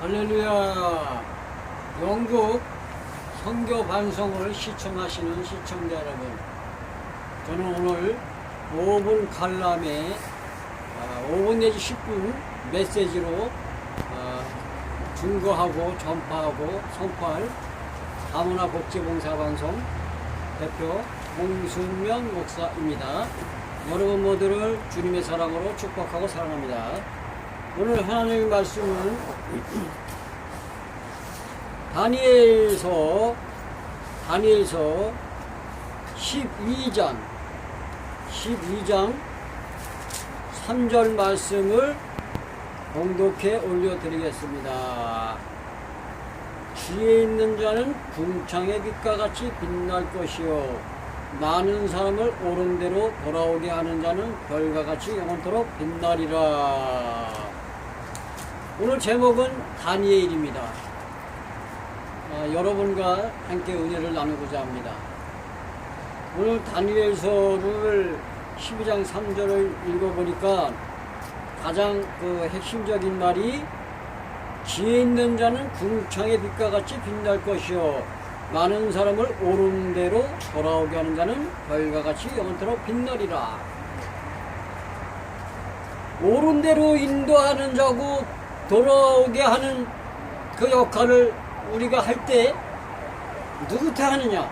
할렐루야. 영국 선교 반성을 시청하시는 시청자 여러분. 저는 오늘 5분 관람에 아, 5분 내지 10분 메시지로 아, 증거하고 전파하고 선포할 다문화 복지봉사방송 대표 홍순명 목사입니다. 여러분 모두를 주님의 사랑으로 축복하고 사랑합니다. 오늘 하나님의 말씀은 다니엘서 다니엘서 12장 12장 3절 말씀을 공독해 올려드리겠습니다. 지혜 있는 자는 궁창의 빛과 같이 빛날 것이요 많은 사람을 옳은 대로 돌아오게 하는 자는 별과 같이 영원토록 빛나리라. 오늘 제목은 다니엘입니다. 아, 여러분과 함께 은혜를 나누고자 합니다. 오늘 다니엘서를 12장 3절을 읽어보니까 가장 그 핵심적인 말이 지혜 있는 자는 궁창의 빛과 같이 빛날 것이요 많은 사람을 옳은 대로 돌아오게 하는 자는 별과 같이 영원토록 빛나리라. 옳은 대로 인도하는 자고 돌아오게 하는 그 역할을 우리가 할 때 누구한테 하느냐?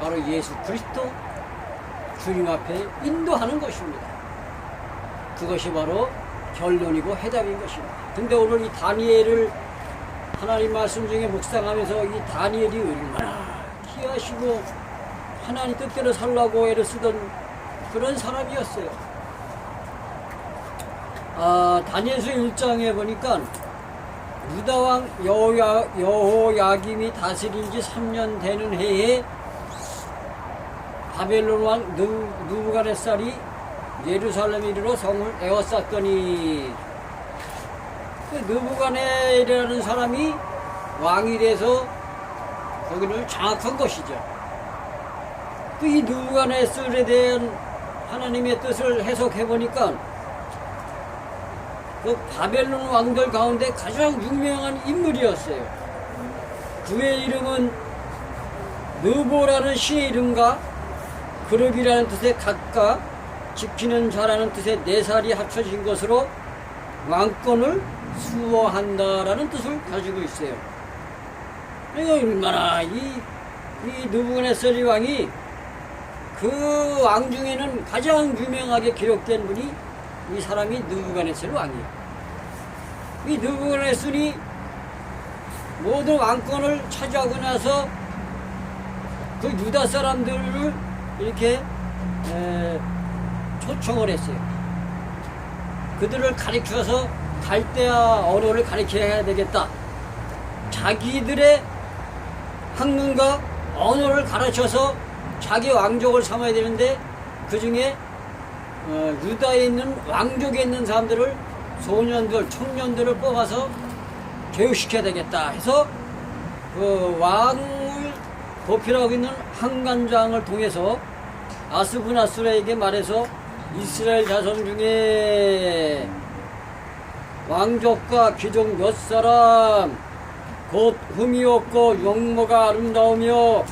바로 예수 그리스도 주님 앞에 인도하는 것입니다. 그것이 바로 결론이고 해답인 것입니다. 근데 오늘 이 다니엘을 하나님 말씀 중에 묵상하면서 이 다니엘이 얼마나 귀하시고 하나님 뜻대로 살라고 애를 쓰던 그런 사람이었어요. 아, 다니엘서 1장에 보니까 유다왕 여호야, 여호야김이 다스린 지 3년 되는 해에 바벨론 왕 누, 누부갓네살이 예루살렘 이르러 성을 에워쌌더니 그 느부갓네라는 사람이 왕이 돼서 거기를 장악한 것이죠. 그 이 느부갓네살에 대한 하나님의 뜻을 해석해 보니까 그 바벨론 왕들 가운데 가장 유명한 인물이었어요. 그의 이름은 느보라는 시의 이름과 그룹이라는 뜻의 각각 지키는 자라는 뜻의 네 살이 합쳐진 것으로 왕권을 수호한다라는 뜻을 가지고 있어요. 이거 얼마나 이, 이 느부갓네살이 왕이 그 왕 중에는 가장 유명하게 기록된 분이 이 사람이 느부갓네살 왕이에요. 이 느부갓네살이 모든 왕권을 차지하고 나서 그 유다 사람들을 이렇게 에, 초청을 했어요. 그들을 가르쳐서 갈대아 언어를 가르쳐야 되겠다. 자기들의 학문과 언어를 가르쳐서 자기 왕족을 삼아야 되는데 그 중에 어, 유다에 있는 왕족에 있는 사람들을 소년들, 청년들을 뽑아서 교육시켜야 되겠다 해서 그 왕을 보필하고 있는 한간장을 통해서 아스부나스라에게 말해서 이스라엘 자손 중에 왕족과 귀족 몇 사람 곧 흠이 없고 용모가 아름다우며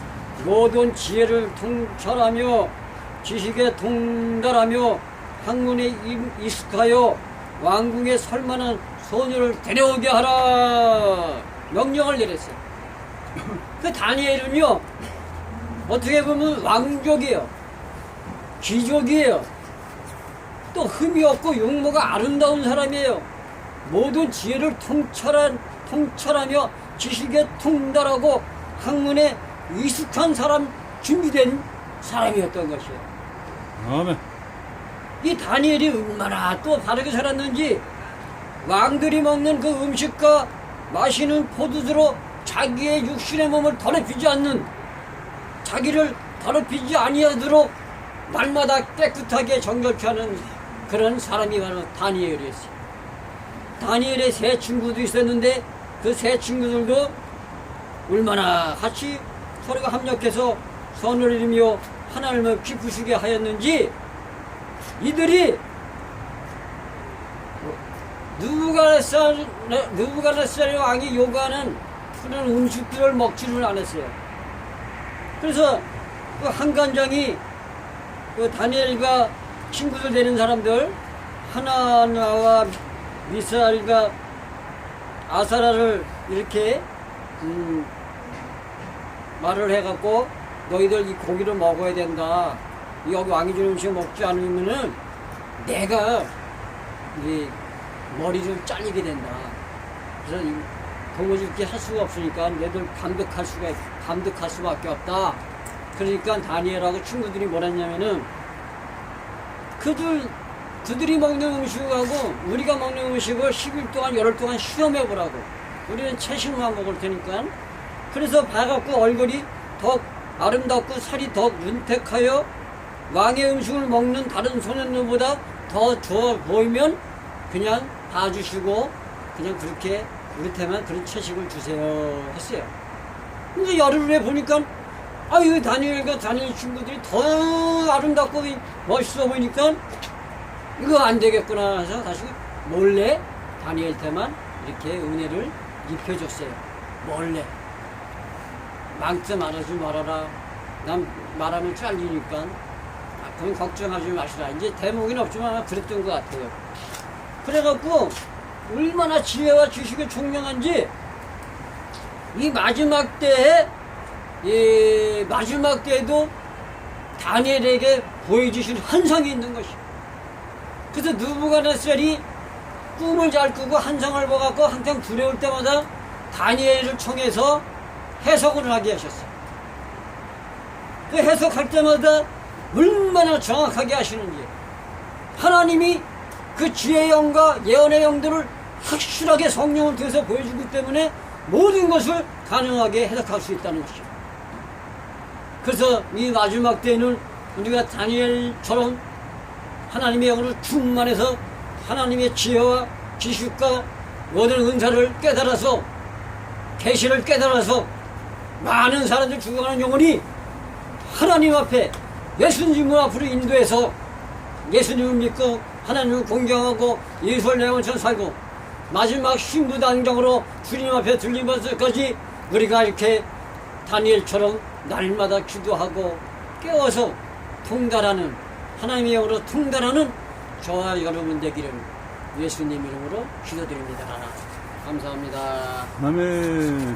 모든 지혜를 통찰하며 지식에 통달하며 학문에 임- 익숙하여 왕궁에 설만한 소녀를 데려오게 하라 명령을 내렸어요. 그 다니엘은요 어떻게 보면 왕족이에요. 귀족이에요. 또 흠이 없고 용모가 아름다운 사람이에요. 모든 지혜를 통찰한, 통찰하며 지식에 통달하고 학문에 익숙한 사람, 준비된 사람이었던 것이에요. 아멘. 이 다니엘이 얼마나 또 바르게 살았는지 왕들이 먹는 그 음식과 마시는 포도주로 자기의 육신의 몸을 더럽히지 않는 자기를 더럽히지 아니하도록 날마다 깨끗하게 정결케 하는 그런 사람이 바로 다니엘이었어요. 다니엘의 세 친구도 있었는데 그 세 친구들도 얼마나 같이 서로가 합력해서 선을 이루며 하나님을 기쁘시게 하였는지 이들이 느부갓네살 느부갓네살 왕이 요구하는 그런 음식들을 먹지를 않았어요. 그래서 그 한간장이 그 다니엘과 친구들 되는 사람들 하나나와 미사엘과 아사라를 이렇게 음, 말을 해갖고 너희들 이 고기를 먹어야 된다. 여기 왕이 주는 음식 먹지 않으면은 내가 이 머리 좀 잘리게 된다. 그래서 이 도무지 이렇게 할 수가 없으니까 너희들 감독할 수가 감독할 수밖에 없다. 그러니까 다니엘하고 친구들이 뭐랬냐면은 그들 그들이 먹는 음식하고 우리가 먹는 음식을 10일 동안 열흘 동안 시험해 보라고. 우리는 채식만 먹을 테니까. 그래서 봐갖고 얼굴이 더 아름답고 살이 더 윤택하여 왕의 음식을 먹는 다른 소년들보다 더 좋아 보이면 그냥 봐주시고 그냥 그렇게 우리한테만 그런 채식을 주세요 했어요. 근데 후에 보니까 아 이거 다니엘과 다니엘 친구들이 더 아름답고 멋있어 보이니까 이거 안 되겠구나 해서 다시 몰래 다니엘한테만 이렇게 은혜를 입혀줬어요. 몰래. 망쳐 말하지 말아라. 난 말하면 잘리니까. 아, 그건 걱정하지 마시라. 이제 대목은 없지만 그랬던 것 같아요. 그래갖고 얼마나 지혜와 지식이 총명한지 이 마지막 때에 이 마지막 때에도 다니엘에게 보여주신 환상이 있는 것이에요. 그래서 누부갓네살이 꿈을 잘 꾸고 환상을 보갖고 항상 두려울 때마다 다니엘을 청해서 해석을 하게 하셨어요. 그 해석할 때마다 얼마나 정확하게 하시는지 하나님이 그 지혜의 영과 예언의 영들을 확실하게 성령을 통해서 보여주기 때문에 모든 것을 가능하게 해석할 수 있다는 것이죠. 그래서 이 마지막 때에는 우리가 다니엘처럼 하나님의 영으로 충만해서 하나님의 지혜와 지식과 모든 은사를 깨달아서 계시를 깨달아서 많은 사람들 죽어가는 영혼이 하나님 앞에 예수님 앞으로 인도해서 예수님을 믿고 하나님을 공경하고 예수를 내 원천 살고 마지막 신부단경으로 주님 앞에 들리면서까지 우리가 이렇게 다니엘처럼 날마다 기도하고 깨워서 통달하는 하나님의 영으로 통달하는 저와 여러분 되기를 예수님 이름으로 기도드립니다. 감사합니다. 아멘.